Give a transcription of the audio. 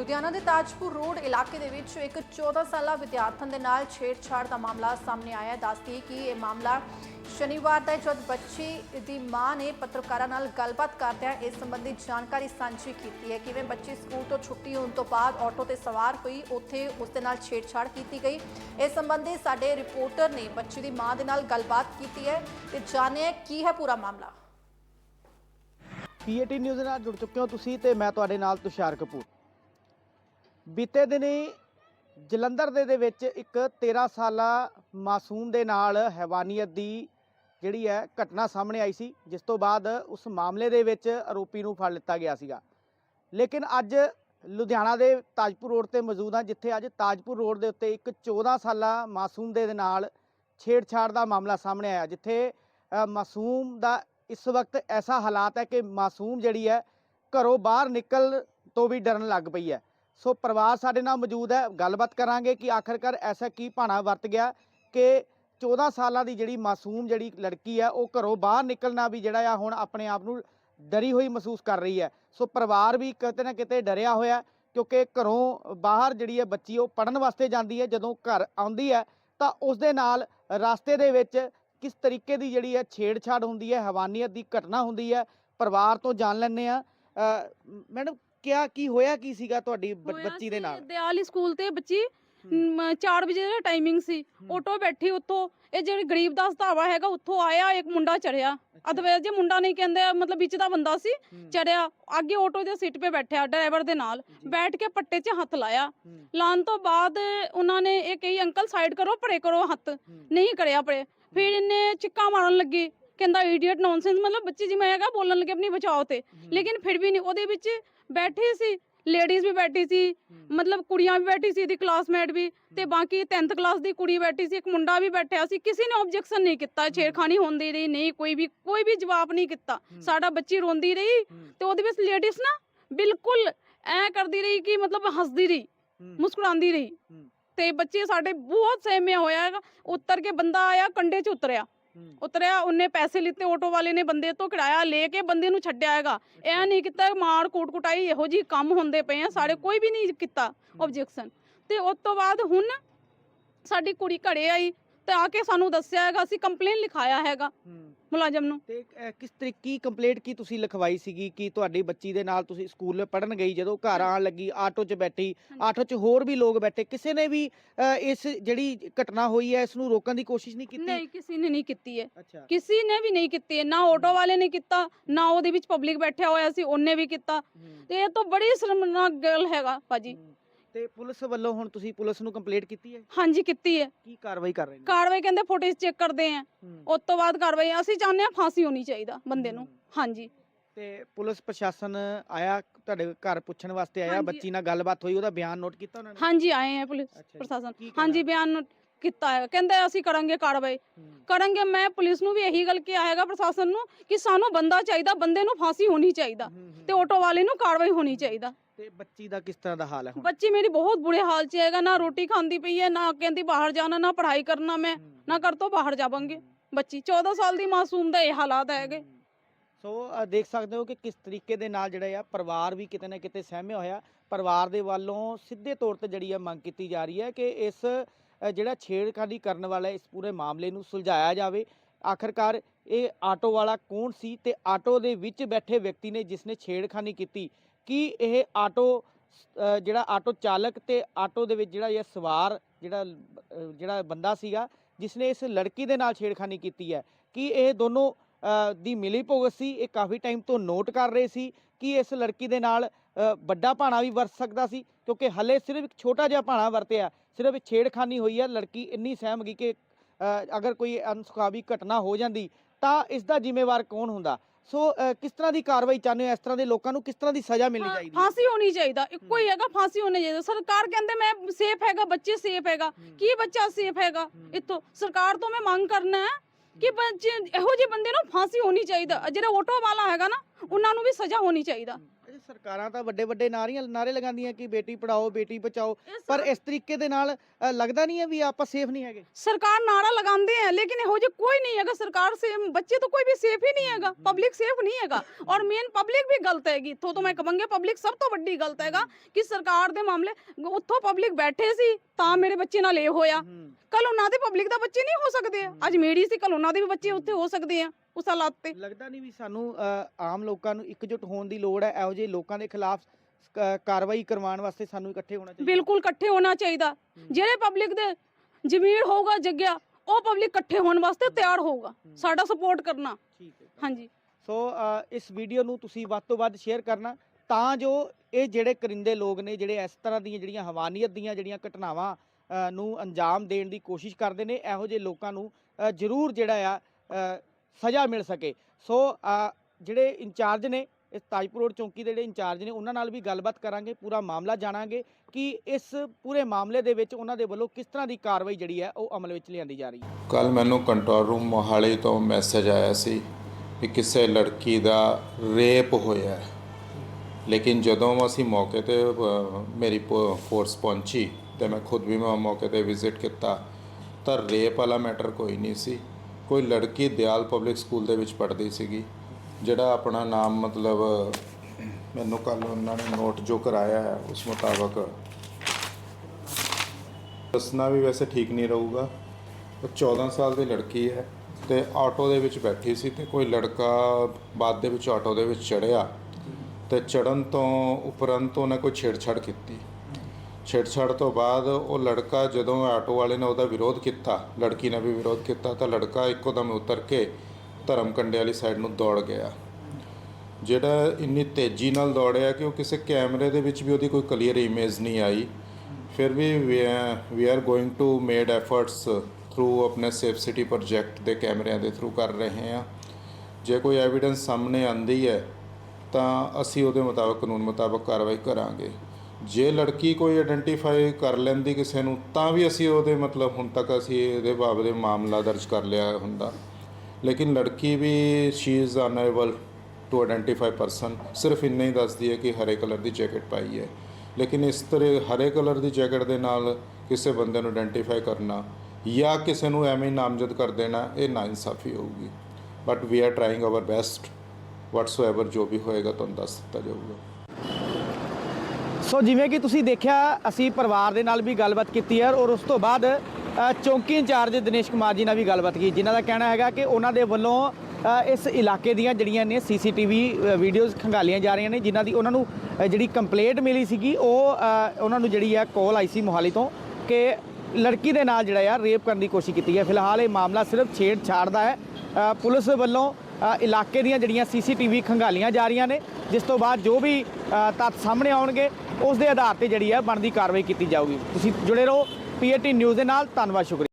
ਲੁਧਿਆਣਾ ਦੇ ਤਾਜਪੁਰ ਰੋਡ ਇਲਾਕੇ ਦੇ ਵਿੱਚ ਇੱਕ 14 ਸਾਲਾ ਵਿਦਿਆਰਥਣ ਦੇ ਨਾਲ ਛੇੜਛਾੜ ਦਾ ਮਾਮਲਾ ਸਾਹਮਣੇ ਆਇਆ ਹੈ। ਦੱਸਦੀ ਕਿ ਇਹ ਮਾਮਲਾ ਸ਼ਨੀਵਾਰ ਦਾ ਜਦ ਬੱਚੀ ਦੀ ਮਾਂ ਨੇ ਪੱਤਰਕਾਰਾਂ ਨਾਲ ਗੱਲਬਾਤ ਕਰਦਿਆਂ ਇਸ ਸੰਬੰਧੀ ਜਾਣਕਾਰੀ ਸਾਂਝੀ ਕੀਤੀ ਹੈ। ਕਿਵੇਂ ਬੱਚੀ ਸਕੂਲ ਤੋਂ ਛੁੱਟੀ ਹੋਣ ਤੋਂ ਬਾਅਦ ਆਟੋ ਤੇ ਸਵਾਰ ਹੋਈ, ਉੱਥੇ ਉਸ ਦੇ ਨਾਲ ਛੇੜਛਾੜ ਕੀਤੀ ਗਈ। ਇਸ ਸੰਬੰਧੀ ਸਾਡੇ ਰਿਪੋਰਟਰ ਨੇ ਬੱਚੀ ਦੀ ਮਾਂ ਦੇ ਨਾਲ ਗੱਲਬਾਤ ਕੀਤੀ ਹੈ ਤੇ ਜਾਣਿਆ ਕੀ ਹੈ ਪੂਰਾ ਮਾਮਲਾ। ਪੀਏਟੀ ਨਿਊਜ਼ ਨਾਲ ਜੁੜ ਚੁੱਕੇ ਹੋ ਤੁਸੀਂ ਤੇ ਮੈਂ ਤੁਹਾਡੇ ਨਾਲ ਤੁਸ਼ਾਰ ਕਪੂਰ। ਬੀਤੇ ਦਿਨੀ ਜਲੰਧਰ ਦੇ ਦੇ ਵਿੱਚ ਇੱਕ 13 ਸਾਲਾ ਮਾਸੂਮ ਦੇ ਨਾਲ ਹੈਵਾਨੀਅਤ ਦੀ ਜਿਹੜੀ ਹੈ ਘਟਨਾ ਸਾਹਮਣੇ ਆਈ ਸੀ, ਜਿਸ ਤੋਂ ਬਾਅਦ ਉਸ ਮਾਮਲੇ ਦੇ ਵਿੱਚ ਆਰੋਪੀ ਨੂੰ ਫੜ ਲਿੱਤਾ ਗਿਆ ਸੀਗਾ। ਲੇਕਿਨ ਅੱਜ ਲੁਧਿਆਣਾ ਦੇ ਤਾਜਪੁਰ ਰੋਡ ਤੇ ਮੌਜੂਦ ਹਾਂ, ਜਿੱਥੇ ਅੱਜ ਤਾਜਪੁਰ ਰੋਡ ਦੇ ਉੱਤੇ ਇੱਕ 14 ਸਾਲਾ ਮਾਸੂਮ ਦੇ ਨਾਲ ਛੇੜਛਾੜ ਦਾ ਮਾਮਲਾ ਸਾਹਮਣੇ ਆਇਆ, ਜਿੱਥੇ ਮਾਸੂਮ ਦਾ ਇਸ ਵਕਤ ਐਸਾ ਹਾਲਾਤ ਹੈ ਕਿ ਮਾਸੂਮ ਜਿਹੜੀ ਹੈ ਘਰੋਂ ਬਾਹਰ ਨਿਕਲ ਤੋਂ ਵੀ ਡਰਨ ਲੱਗ ਪਈ ਹੈ। ਸੋ ਪਰਿਵਾਰ ਸਾਡੇ ਨਾਲ ਮੌਜੂਦ ਹੈ। ਗੱਲਬਾਤ ਕਰਾਂਗੇ ਕਿ ਆਖਰਕਾਰ ਐਸਾ ਕੀ ਭਾਣਾ ਵਰਤ ਗਿਆ ਕਿ 14 ਸਾਲਾਂ ਦੀ ਜਿਹੜੀ ਮਾਸੂਮ ਜਿਹੜੀ ਲੜਕੀ ਹੈ, ਉਹ ਘਰੋਂ ਬਾਹਰ ਨਿਕਲਣਾ ਵੀ ਜਿਹੜਾ ਆ ਹੁਣ ਆਪਣੇ ਆਪ ਨੂੰ ਡਰੀ ਹੋਈ ਮਹਿਸੂਸ ਕਰ ਰਹੀ ਹੈ। ਸੋ ਪਰਿਵਾਰ ਵੀ ਕਿਤੇ ਨਾ ਕਿਤੇ ਡਰਿਆ ਹੋਇਆ ਕਿਉਂਕਿ ਘਰੋਂ ਬਾਹਰ ਜਿਹੜੀ ਹੈ ਬੱਚੀ, ਉਹ ਪੜਨ ਵਾਸਤੇ ਜਾਂਦੀ ਹੈ। ਜਦੋਂ ਘਰ ਆਉਂਦੀ ਹੈ, ਤਾਂ ਉਸ ਦੇ ਨਾਲ ਰਸਤੇ ਦੇ ਵਿੱਚ ਕਿਸ ਤਰੀਕੇ ਦੀ ਜਿਹੜੀ ਹੈ ਛੇੜਛਾੜ ਹੁੰਦੀ ਹੈ, ਹੈਵਾਨੀਅਤ ਦੀ ਘਟਨਾ ਹੁੰਦੀ ਹੈ, ਪਰਿਵਾਰ ਤੋਂ ਜਾਣ ਲੈਂਦੇ ਆ ਮੈਡਮ ਕਿਆ ਕੀ ਹੋਇਆ ਕੀ ਸੀਗਾ ਤੁਹਾਡੀ ਬ- ਹੋਇਆ ਬੱਚੀ ਦੇ ਸੀ ਨਾਲ? ਦਿਆਲੀ ਸਕੂਲ ਤੇ ਬੱਚੀ 4 ਵਜੇ ਦਾ ਟਾਈਮਿੰਗ ਸੀ। ਆਟੋ ਬੈਠੀ ਉੱਥੋਂ। ਇਹ ਜਿਹੜੀ ਗਰੀਬ ਦਾ ਸਤਾਵਾ ਹੈਗਾ ਉੱਥੋਂ ਆਇਆ ਇੱਕ ਮੁੰਡਾ ਚੜਿਆ। ਅਦਰਵਾਇਜ਼ ਜੇ ਮੁੰਡਾ ਨਹੀਂ ਕਹਿੰਦੇ ਮਤਲਬ ਵਿੱਚ ਦਾ ਬੰਦਾ ਸੀ ਹੂੰ, ਚੜਿਆ। ਅੱਗੇ ਆਟੋ ਦੇ ਸੀਟ 'ਤੇ ਬੈਠਿਆ ਡਰਾਈਵਰ ਦੇ ਨਾਲ। ਬੈਠ ਕੇ ਪੱਟੇ 'ਚ ਹੱਥ ਲਾਇਆ। ਹੂੰ, ਲਾਉਣ ਤੋਂ ਬਾਅਦ ਉਹਨਾਂ ਨੇ ਇਹ ਕਹੀ ਅੰਕਲ ਸਾਈਡ ਕਰੋ ਪਰੇ ਕਰੋ ਹੱਥ। ਨਹੀਂ ਕਰਿਆ ਪਰੇ। ਫਿਰ ਇਹਨੇ ਚਿੱਕਾ ਮਾਰਨ ਲੱਗੀ। ਕਹਿੰਦਾ ਇਡੀਅਟ ਨੌਨਸੈਂਸ ਮਤਲਬ ਬੱਚੀ ਜਿਵੇਂ ਹੈਗਾ ਬੋਲਣ ਲੱਗੇ ਆਪਣੀ ਬਚਾਓ ਤੇ। ਲੇਕਿਨ ਫਿਰ ਵੀ ਨਹੀਂ ਉਹਦੇ ਵਿੱਚ ਬੈਠੇ ਸੀ ਲੇਡੀਜ਼ ਵੀ ਬੈਠੀ ਸੀ ਮਤਲਬ ਕੁੜੀਆਂ ਵੀ ਬੈਠੀ ਸੀ ਦੀ ਕਲਾਸਮੇਟ ਵੀ ਤੇ ਬਾਕੀ 10th ਕਲਾਸ ਦੀ ਕੁੜੀ ਬੈਠੀ ਸੀ ਇੱਕ ਮੁੰਡਾ ਵੀ ਬੈਠਿਆ ਸੀ ਕਿਸੇ ਨੇ ਆਬਜੈਕਸ਼ਨ ਨਹੀਂ ਕੀਤਾ ਛੇੜਖਾਨੀ ਹੁੰਦੀ ਰਹੀ ਨਹੀਂ ਕੋਈ ਵੀ ਕੋਈ ਵੀ ਜਵਾਬ ਨਹੀਂ ਕੀਤਾ। ਸਾਡਾ ਬੱਚੀ ਰੋਂਦੀ ਰਹੀ ਤੇ ਉਹਦੇ ਵਿੱਚ ਲੇਡੀਜ਼ ਨਾ ਬਿਲਕੁਲ ਐ ਕਰਦੀ ਰਹੀ ਕਿ ਮਤਲਬ ਹੱਸਦੀ ਰਹੀ ਮੁਸਕਰਾਉਂਦੀ ਰਹੀ ਤੇ ਬੱਚੇ ਸਾਡੇ ਬਹੁਤ ਸਹਿਮਿਆ ਹੋਇਆ ਹੈਗਾ ਉੱਤਰ ਕੇ ਬੰਦਾ ਆਇਆ ਕੰਡੇ 'ਚ ਉਤਰਿਆ। ਉਤਰਿਆ ਉਹਨੇ ਪੈਸੇ ਲਿੱਤੇ ਆਟੋ ਵਾਲੇ ਨੇ ਬੰਦੇ ਤੋਂ ਕਿਰਾਇਆ ਲੈ ਕੇ ਬੰਦੇ ਨੂੰ ਛੱਡਿਆ ਹੈਗਾ। ਇਹ ਨਹੀਂ ਕੀਤਾ ਮਾਰ ਕੂਟ ਕੁਟਾਈ ਇਹੋ ਜੀ ਕੰਮ ਹੁੰਦੇ ਪਏ ਆ ਸਾਡੇ ਕੋਈ ਵੀ ਨਹੀਂ ਕੀਤਾ ਆਬਜੈਕਸ਼ਨ ਤੇ ਉਸ ਤੋਂ ਬਾਅਦ ਹੁਣ ਸਾਡੀ ਕੁੜੀ ਘਰੇ ਆਈ ਤੇ ਆ ਕੇ ਸਾਨੂੰ ਦੱਸਿਆ ਹੈਗਾ ਅਸੀਂ ਕੰਪਲੇਨ ਲਿਖਾਇਆ ਹੈਗਾ ਹੂੰ। ਮੁਲਾਜ਼ਮ ਨੂੰ। ਤੇ ਅਹ, ਕਿਸ ਤਰੀਕੇ ਕੰਪਲੇਂਟ ਕੀ ਤੁਸੀਂ ਲਿਖਵਾਈ ਸੀਗੀ? ਕਿ ਤੁਹਾਡੀ ਬੱਚੀ ਦੇ ਨਾਲ ਤੁਸੀਂ ਸਕੂਲ ਪੜਨ ਗਈ ਜਦੋਂ ਘਰ ਆਣ ਲੱਗੀ ਆਟੋ 'ਚ ਬੈਠੀ ਹਾਂਜੀ। ਆਟੋ 'ਚ ਹੋਰ ਵੀ ਲੋਕ ਬੈਠੇ ਕਿਸੇ ਨੇ ਵੀ ਅਹ, ਇਸ ਜਿਹੜੀ ਘਟਨਾ ਹੋਈ ਹੈ ਇਸ ਨੂੰ ਰੋਕਣ ਦੀ ਕੋਸ਼ਿਸ਼ ਨਹੀਂ ਕੀਤੀ? ਨਹੀਂ ਕਿਸੇ ਨੇ ਨਹੀਂ ਕੀਤੀ ਹੈ। ਅੱਛਾ। ਕਿਸੇ ਨੇ ਵੀ ਨਹੀਂ ਕੀਤੀ ਹੈ ਨਾ ਆਟੋ ਵਾਲੇ ਨੇ ਕੀਤਾ ਨਾ ਉਹਦੇ ਵਿੱਚ ਪਬਲਿਕ ਬੈਠਿਆ ਹੋਇਆ ਸੀ ਉਹਨੇ ਵੀ ਕੀਤਾ। ਹੂੰ, ਤੇ ਇਹ ਤਾਂ ਬੜੀ ਸ਼ਰਮਨਾਕ ਗੱਲ ਹੈਗਾ ਭਾਜੀ। ਹੂੰ। ਤੇ ਪੁਲਿਸ ਵੱਲੋਂ ਹੁਣ ਤੁਸੀਂ ਪੁਲਿਸ ਨੂੰ ਕੰਪਲੇਂਟ ਕੀਤੀ ਹੈ? ਹਾਂਜੀ ਕੀਤੀ ਹੈ। ਕੀ ਕਾਰਵਾਈ ਕਰ ਰਹੇ ਨੇ? ਕਾਰਵਾਈ ਕਹਿੰਦੇ ਫੁਟੇਜ ਚੈੱਕ ਕਰਦੇ ਆ। ਹੂੰ, ਉਸ ਤੋਂ ਬਾਅਦ ਕਾਰਵਾਈ ਅਸੀਂ ਚਾਹੁੰਦੇ ਆ ਫਾਂਸੀ ਹੋਣੀ ਚਾਹੀਦਾ ਬੰਦੇ ਨੂੰ। ਹਾਂਜੀ। ਤੇ ਪੁਲਿਸ ਪ੍ਰਸ਼ਾਸਨ ਆਇਆ ਤੁਹਾਡੇ ਘਰ ਪੁੱਛਣ ਵਾਸਤੇ ਆਇਆ ਹਾਂਜੀ। ਬੱਚੀ ਨਾਲ ਗੱਲਬਾਤ ਹੋਈ ਉਹਦਾ ਬਿਆਨ ਨੋਟ ਕੀਤਾ ਉਹਨਾਂ ਨੇ? ਹਾਂਜੀ ਆਏ ਆ ਪੁਲਿਸ ਅੱਛਾ ਜੀ। ਪ੍ਰਸ਼ਾਸਨ। ਕੀ ਕਹਿਣਾ? ਹਾਂਜੀ ਬਿਆਨ ਨੋਟ ਕੀਤਾ ਹੈ। ਕਹਿੰਦੇ ਅਸੀਂ ਕਰਾਂਗੇ ਕਾਰਵਾਈ। ਹੂੰ, ਕਰਾਂਗੇ ਮੈਂ ਪੁਲਿਸ ਨੂੰ ਵੀ ਇਹੀ ਗੱਲ ਕਿਹਾ ਹੈਗਾ ਪ੍ਰਸ਼ਾਸਨ ਨੂੰ ਕਿ ਸਾਨੂੰ ਬੰਦਾ ਚਾਹੀਦਾ ਬੰਦੇ ਨੂੰ ਫਾਂਸੀ ਹੋਣੀ ਚਾਹੀਦਾ ਹੂੰ, ਹੂੰ। ਤੇ ਆਟੋ ਵਾਲੇ ਨੂੰ ਕਾਰਵਾਈ ਹੋਣੀ ਚਾਹੀਦਾ। ਤੇ ਬੱਚੀ ਦਾ ਕਿਸ ਤਰ੍ਹਾਂ ਦਾ ਹਾਲ ਹੈ ਹੁਣ? ਬੱਚੀ ਮੇਰੀ ਬਹੁਤ ਬੁਰੇ ਹਾਲ 'ਚ ਹੈਗਾ ਨਾ ਰੋਟੀ ਖਾਂਦੀ ਪਈ ਹੈ ਨਾ ਕਹਿੰਦੀ ਬਾਹਰ ਜਾਣਾ ਨਾ ਪੜ੍ਹਾਈ ਕਰਨਾ ਮੈਂ ਨਾ ਕਰ ਤੋਂ ਬਾਹਰ ਜਾਵਾਂਗੇ। ਬੱਚੀ 14 ਸਾਲ ਦੀ ਮਾਸੂਮ ਦਾ ਇਹ ਹਾਲਾਤ ਹੈਗੇ। ਸੋ ਅ, ਦੇਖ ਸਕਦੇ ਹੋ ਕਿ ਕਿਸ ਤਰੀਕੇ ਦੇ ਨਾਲ ਜਿਹੜਾ ਆ ਪਰਿਵਾਰ ਵੀ ਕਿਤੇ ਨਾ ਕਿਤੇ ਸਹਿਮਿਆ ਹੋਇਆ। ਪਰਿਵਾਰ ਦੇ ਵੱਲੋਂ ਸਿੱਧੇ ਤੌਰ ਤੇ ਜਿਹੜੀ ਆ ਮੰਗ ਕੀਤੀ ਜਾ ਰਹੀ ਹੈ ਕਿ ਇਸ ਅ, ਜਿਹੜਾ ਛੇੜਖਾਨੀ ਕਰਨ ਵਾਲਾ ਇਸ ਪੂਰੇ ਮਾਮਲੇ ਨੂੰ ਸੁਲਝਾਇਆ ਜਾਵੇ। ਆਖਰਕਾਰ ਇਹ ਆਟੋ ਵਾਲਾ ਕੌਣ ਸੀ ਤੇ ਆਟੋ ਦੇ ਵਿੱਚ ਬੈਠੇ ਵਿਅਕਤੀ ਨੇ ਜਿਸ ਨੇ ਛੇੜਖਾਨੀ ਕੀਤੀ ਕੀ ਇਹ ਆਟੋ ਜਿਹੜਾ ਆਟੋ ਚਾਲਕ ਤੇ ਆਟੋ ਦੇ ਵਿੱਚ ਜਿਹੜਾ ਇਹ ਸਵਾਰ, ਜਿਹੜਾ ਜਿਹੜਾ ਬੰਦਾ ਸੀਗਾ ਜਿਸ ਨੇ ਇਸ ਲੜਕੀ ਦੇ ਨਾਲ ਛੇੜਖਾਨੀ ਕੀਤੀ ਹੈ, ਕੀ ਇਹ ਦੋਨੋਂ ਦੀ ਮਿਲੀ ਭੁਗਤ ਸੀ? ਇਹ ਕਾਫੀ ਟਾਈਮ ਤੋਂ ਨੋਟ ਕਰ ਰਹੇ ਸੀ ਕਿ ਇਸ ਲੜਕੀ ਦੇ ਨਾਲ ਵੱਡਾ ਭਾਣਾ ਵੀ ਵਰਤ ਸਕਦਾ ਸੀ, ਕਿਉਂਕਿ ਹਲੇ ਸਿਰਫ ਇੱਕ ਛੋਟਾ ਜਿਹਾ ਭਾਣਾ ਵਰਤਿਆ, ਸਿਰਫ ਛੇੜਖਾਨੀ ਹੋਈ ਹੈ, ਲੜਕੀ ਇੰਨੀ ਸਹਿਮ ਗਈ ਕਿ ਅਗਰ ਕੋਈ ਅਨਸੁਖਾਵੀ ਘਟਨਾ ਹੋ ਜਾਂਦੀ, ਤਾਂ ਇਸ ਦਾ ਜ਼ਿੰਮੇਵਾਰ ਕੌਣ ਹੁੰਦਾ? ਸੋ ਅ, ਕਿਸ ਤਰ੍ਹਾਂ ਦੀ ਕਾਰਵਾਈ ਚਾਹੁੰਦੇ ਹੋ? ਇਸ ਤਰ੍ਹਾਂ ਦੇ ਲੋਕਾਂ ਨੂੰ ਕਿਸ ਤਰ੍ਹਾਂ ਦੀ ਸਜ਼ਾ ਮਿਲਣੀ ਹਾਂ, ਚਾਹੀਦੀ ਹੈ? ਫਾਂਸੀ ਹੋਣੀ ਚਾਹੀਦਾ। ਇੱਕੋ ਹੀ ਹੈਗਾ ਫਾਂਸੀ ਹੋਣੀ ਚਾਹੀਦਾ। ਸਰਕਾਰ ਕਹਿੰਦੇ ਮੈਂ ਸੇਫ ਹੈਗਾ ਬੱਚੇ ਸੇਫ ਹੈਗਾ। ਕੀ ਬੱਚਾ ਸੇਫ ਹੈਗਾ। ਇਤੋਂ ਸਰਕਾਰ ਤੋਂ ਮੈਂ ਮੰਗ ਕਰਨਾ ਹੈ ਕਿ ਬੱਚੇ ਇਹੋ ਜਿਹੇ ਬੰਦੇ ਨੂੰ ਫਾਂਸੀ ਹੋਣੀ ਚਾਹੀਦਾ। ਜਿਹੜਾ ਆਟੋ ਵਾਲਾ ਹੈਗਾ ਨਾ ਉਹਨਾਂ ਨੂੰ ਵੀ ਸਜ਼ਾ ਹੋਣੀ ਚਾਹੀਦਾ। ਸਰਕਾਰਾਂ ਤਾਂ ਵੱਡੇ ਵੱਡੇ ਨਾਰੀਆਂ ਨਾਰੇ ਲਗਾਉਂਦੀਆਂ ਕਿ ਬੇਟੀ ਪੜਾਓ ਬੇਟੀ ਬਚਾਓ ਪਰ ਇਸ ਤਰੀਕੇ ਦੇ ਨਾਲ ਅ, ਲੱਗਦਾ ਨਹੀਂ ਹੈ ਵੀ ਆਪਾਂ ਸੇਫ ਨਹੀਂ ਹੈਗੇ? ਸਰਕਾਰ ਨਾਰਾ ਲਗਾਉਂਦੇ ਹੈ ਲੇਕਿਨ ਇਹੋ ਜਿਹਾ ਕੋਈ ਨਹੀਂ ਹੈਗਾ। ਸਰਕਾਰ ਸੇ ਬੱਚੇ ਤਾਂ ਕੋਈ ਵੀ ਸੇਫ ਹੀ ਨਹੀਂ ਹੈਗਾ। ਪਬਲਿਕ ਸੇਫ ਨਹੀਂ ਹੈਗਾ। ਔਰ ਮੇਨ ਪਬਲਿਕ ਵੀ ਗਲਤ ਹੈਗੀ। ਇੱਥੋਂ ਤੋਂ ਮੈਂ ਕਹਾਂਗੀ ਪਬਲਿਕ ਸਭ ਤੋਂ ਵੱਡੀ ਗਲਤ ਹੈਗਾ ਕਿ ਸਰਕਾਰ ਦੇ ਮਾਮਲੇ ਉੱਥੋਂ ਪਬਲਿਕ ਬੈਠੇ ਸੀ ਤਾਂ ਮੇਰੇ ਬੱਚੇ ਨਾਲ ਇਹ ਹੋਇਆ। ਕੱਲ ਉਹਨਾਂ ਦੇ ਪਬਲਿਕ ਦਾ ਬੱਚੇ ਨਹੀਂ ਹੋ ਸਕਦੇ ਆ। ਅੱਜ ਮੇਰੀ ਸੀ ਕੱਲ ਉਹਨਾਂ ਦੇ ਵੀ ਬੱਚੇ ਉੱਥੇ ਹੋ ਸਕਦੇ ਆ ਉਸ ਹਾਲਾਤ ਤੇ। ਲੱਗਦਾ ਨਹੀਂ ਵੀ ਸਾਨੂੰ ਅ, ਆਮ ਲੋਕਾਂ ਨੂੰ ਇਕਜੁੱਟ ਹੋਣ ਦੀ ਲੋੜ ਹੈ ਇਹੋ ਜਿਹੇ ਲੋਕਾਂ ਦੇ ਖਿਲਾਫ ਕਾਰਵਾਈ ਕਰਵਾਉਣ ਵਾਸਤੇ ਸਾਨੂੰ ਇਕੱਠੇ ਹੋਣਾ ਚਾਹੀਦਾ। ਬਿਲਕੁਲ ਇਕੱਠੇ ਹੋਣਾ ਚਾਹੀਦਾ। ਜਿਹੜੇ ਪਬਲਿਕ ਦੇ ਜ਼ਮੀਰ ਹੋਊਗਾ ਜੱਗਿਆ ਉਹ ਪਬਲਿਕ ਇਕੱਠੇ ਹੋਣ ਵਾਸਤੇ ਤਿਆਰ ਹੋਊਗਾ। ਸਾਡਾ ਸਪੋਰਟ ਕਰਨਾ। ਠੀਕ ਹੈ। ਹਾਂਜੀ। ਸੋ ਅ, ਇਸ ਵੀਡੀਓ ਨੂੰ ਤੁਸੀਂ ਵੱਧ ਤੋਂ ਵੱਧ ਸ਼ੇਅਰ ਕਰਨਾ ਤਾਂ ਜੋ ਇਹ ਜਿਹੜੇ ਕਰਿੰਦੇ ਲੋਕ ਨੇ ਜਿਹੜੇ ਇਸ ਤਰ੍ਹਾਂ ਦੀਆਂ ਜਿਹੜੀਆਂ ਹਵਾਨੀਅਤ ਦੀਆਂ ਜਿਹੜੀਆਂ ਘਟਨਾਵਾਂ ਨੂੰ ਅੰਜਾਮ ਦੇਣ ਦੀ ਕੋਸ਼ਿਸ਼ ਕਰਦੇ ਨੇ, ਇਹੋ ਜਿਹੇ ਲੋਕਾਂ ਨੂੰ ਜ਼ਰੂਰ ਜਿਹੜਾ ਆ ਸਜ਼ਾ ਮਿਲ ਸਕੇ। ਸੋ ਜਿਹੜੇ ਇੰਚਾਰਜ ਨੇ, ਇਸ ਤਾਜਪੁਰ ਰੋਡ ਚੌਂਕੀ ਦੇ ਜਿਹੜੇ ਇੰਚਾਰਜ ਨੇ, ਉਹਨਾਂ ਨਾਲ ਵੀ ਗੱਲਬਾਤ ਕਰਾਂਗੇ, ਪੂਰਾ ਮਾਮਲਾ ਜਾਣਾਂਗੇ ਕਿ ਇਸ ਪੂਰੇ ਮਾਮਲੇ ਦੇ ਵਿੱਚ ਉਹਨਾਂ ਦੇ ਵੱਲੋਂ ਕਿਸ ਤਰ੍ਹਾਂ ਦੀ ਕਾਰਵਾਈ ਜਿਹੜੀ ਹੈ, ਉਹ ਅਮਲ ਵਿੱਚ ਲਿਆਂਦੀ ਜਾ ਰਹੀ ਹੈ। ਕੱਲ ਮੈਨੂੰ ਕੰਟਰੋਲ ਰੂਮ ਮੋਹਾਲੀ ਤੋਂ ਮੈਸੇਜ ਆਇਆ ਸੀ ਕਿ ਕਿਸੇ ਲੜਕੀ ਦਾ ਰੇਪ ਹੋਇਆ ਲੇਕਿਨ ਜਦੋਂ ਅਸੀਂ ਮੌਕੇ ਤੇ ਮੇਰੀ ਪ- ਫੋਰਸ ਪਹੁੰਚੀ ਤੇ ਮੈਂ ਖੁਦ ਵੀ ਮੈਂ ਮੌਕੇ ਤੇ ਵਿਜ਼ਿਟ ਕੀਤਾ। ਤਾਂ ਰੇਪ ਵਾਲਾ ਮੈਟਰ ਕੋਈ ਨਹੀਂ ਸੀ। ਕੋਈ ਲੜਕੀ ਦਿਆਲ ਪਬਲਿਕ ਸਕੂਲ ਦੇ ਵਿੱਚ ਪੜ੍ਹਦੀ ਸੀਗੀ। ਜਿਹੜਾ ਆਪਣਾ ਨਾਮ ਮਤਲਬ ਮੈਨੂੰ ਕੱਲ ਉਹਨਾਂ ਨੇ ਨੋਟ ਜੋ ਕਰਾਇਆ ਹੈ, ਉਸ ਮੁਤਾਬਕ। ਦੱਸਣਾ ਵੀ ਵੈਸੇ ਠੀਕ ਨਹੀਂ ਰਹੂਗਾ। ਉਹ 14 ਸਾਲ ਦੀ ਲੜਕੀ ਹੈ ਤੇ ਆਟੋ ਦੇ ਵਿੱਚ ਬੈਠੀ ਸੀ ਤੇ ਕੋਈ ਲੜਕਾ ਬਾਅਦ ਦੇ ਵਿੱਚ ਆਟੋ ਦੇ ਵਿੱਚ ਚੜਿਆ ਤੇ ਚੜਨ ਤੋਂ ਉਪਰੰਤ ਉਹਨੇ ਕੋਈ ਛੇੜਛਾੜ ਕੀਤੀ। ਛੇੜਛਾੜ ਤੋਂ ਬਾਅਦ ਉਹ ਲੜਕਾ ਜਦੋਂ ਆਟੋ ਵਾਲੇ ਨੇ ਉਹਦਾ ਵਿਰੋਧ ਕੀਤਾ, ਲੜਕੀ ਨੇ ਵੀ ਵਿਰੋਧ ਕੀਤਾ, ਤਾਂ ਲੜਕਾ ਇੱਕੋ ਦਮ ਉਤਰ ਕੇ ਧਰਮ ਕੰਡੇ ਵਾਲੀ ਸਾਈਡ ਨੂੰ ਦੌੜ ਗਿਆ। ਜਿਹੜਾ ਇੰਨੀ ਤੇਜ਼ੀ ਨਾਲ ਦੌੜਿਆ ਕਿ ਉਹ ਕਿਸੇ ਕੈਮਰੇ ਦੇ ਵਿੱਚ ਵੀ ਉਹਦੀ ਕੋਈ ਕਲੀਅਰ ਇਮੇਜ ਨਹੀਂ ਆਈ। ਫਿਰ ਵੀ we are going to made efforts through ਆਪਣੇ ਸੇਫ ਸਿਟੀ ਪ੍ਰੋਜੈਕਟ ਦੇ ਕੈਮਰਿਆਂ ਦੇ ਥਰੂ ਕਰ ਰਹੇ ਹਾਂ। ਜੇ ਕੋਈ ਐਵੀਡੈਂਸ ਸਾਹਮਣੇ ਆਂਦੀ ਹੈ, ਤਾਂ ਅਸੀਂ ਉਹਦੇ ਮੁਤਾਬਕ ਕਾਨੂੰਨ ਮੁਤਾਬਕ ਕਾਰਵਾਈ ਕਰਾਂਗੇ। ਜੇ ਲੜਕੀ ਕੋਈ ਆਇਡੈਂਟੀਫਾਈ ਕਰ ਲੈਂਦੀ ਕਿਸੇ ਨੂੰ, ਤਾਂ ਵੀ ਅਸੀਂ ਉਹਦੇ ਮਤਲਬ ਹੁਣ ਤੱਕ ਅਸੀਂ ਇਹਦੇ ਬਾਬਤ ਮਾਮਲਾ ਦਰਜ ਕਰ ਲਿਆ ਹੁੰਦਾ। ਲੇਕਿਨ ਲੜਕੀ ਵੀ she is unable to identify person ਸਿਰਫ ਇੰਨਾ ਹੀ ਦੱਸਦੀ ਹੈ ਕਿ ਹਰੇ ਕਲਰ ਦੀ ਜੈਕਟ ਪਾਈ ਹੈ। ਲੇਕਿਨ ਇਸ ਤਰ੍ਹਾਂ ਹਰੇ ਕਲਰ ਦੀ ਜੈਕਟ ਦੇ ਨਾਲ ਕਿਸੇ ਬੰਦੇ ਨੂੰ ਆਇਡੈਂਟੀਫਾਈ ਕਰਨਾ ਜਾਂ ਕਿਸੇ ਨੂੰ ਐਵੇਂ ਨਾਮਜ਼ਦ ਕਰ ਦੇਣਾ, ਇਹ ਨਾਇਨਸਾਫੀ ਹੋਊਗੀ। But we are trying our best whatsoever ਜੋ ਵੀ ਹੋਏਗਾ ਤੁਹਾਨੂੰ ਦੱਸ ਦਿੱਤਾ ਜਾਊਗਾ। ਸੋ ਜਿਵੇਂ ਕਿ ਤੁਸੀਂ ਦੇਖਿਆ, ਅਸੀਂ ਪਰਿਵਾਰ ਦੇ ਨਾਲ ਵੀ ਗੱਲਬਾਤ ਕੀਤੀ ਹੈ ਔਰ ਉਸ ਤੋਂ ਬਾਅਦ ਚੌਂਕੀ ਇੰਚਾਰਜ ਦਿਨੇਸ਼ ਕੁਮਾਰ ਜੀ ਨਾਲ ਵੀ ਗੱਲਬਾਤ ਕੀਤੀ, ਜਿਨ੍ਹਾਂ ਦਾ ਕਹਿਣਾ ਹੈਗਾ ਕਿ ਉਹਨਾਂ ਦੇ ਵੱਲੋਂ ਇਸ ਇਲਾਕੇ ਦੀਆਂ ਜਿਹੜੀਆਂ ਨੇ ਸੀਸੀਟੀਵੀ ਵੀਡੀਓਜ਼ ਖੰਗਾਲੀਆਂ ਜਾ ਰਹੀਆਂ ਨੇ, ਜਿਨ੍ਹਾਂ ਦੀ ਉਹਨਾਂ ਨੂੰ ਜਿਹੜੀ ਕੰਪਲੇਂਟ ਮਿਲੀ ਸੀਗੀ, ਉਹ ਉਹਨਾਂ ਨੂੰ ਜਿਹੜੀ ਹੈ ਕਾਲ ਆਈ ਸੀ ਮੋਹਾਲੀ ਤੋਂ ਕਿ ਲੜਕੀ ਦੇ ਨਾਲ ਜਿਹੜਾ ਆ ਰੇਪ ਕਰਨ ਦੀ ਕੋਸ਼ਿਸ਼ ਕੀਤੀ ਹੈ। ਫਿਲਹਾਲ ਇਹ ਮਾਮਲਾ ਸਿਰਫ ਛੇੜਛਾੜ ਦਾ ਹੈ। ਪੁਲਿਸ ਵੱਲੋਂ ਇਲਾਕੇ ਦੀਆਂ ਜਿਹੜੀਆਂ ਸੀਸੀਟੀਵੀ ਖੰਗਾਲੀਆਂ ਜਾ ਰਹੀਆਂ ਨੇ, ਜਿਸ ਤੋਂ ਬਾਅਦ ਜੋ ਵੀ ਤੱਥ ਸਾਹਮਣੇ ਆਉਣਗੇ ਉਸ ਦੇ ਆਧਾਰ ਤੇ ਜਿਹੜੀ ਹੈ ਬਣਦੀ ਕਾਰਵਾਈ ਕੀਤੀ ਜਾਊਗੀ। ਤੁਸੀਂ ਜੁੜੇ ਰਹੋ ਪੀਏਟੀ ਨਿਊਜ਼ ਦੇ ਨਾਲ, ਧੰਨਵਾਦ, ਸ਼ੁਕਰੀਆ।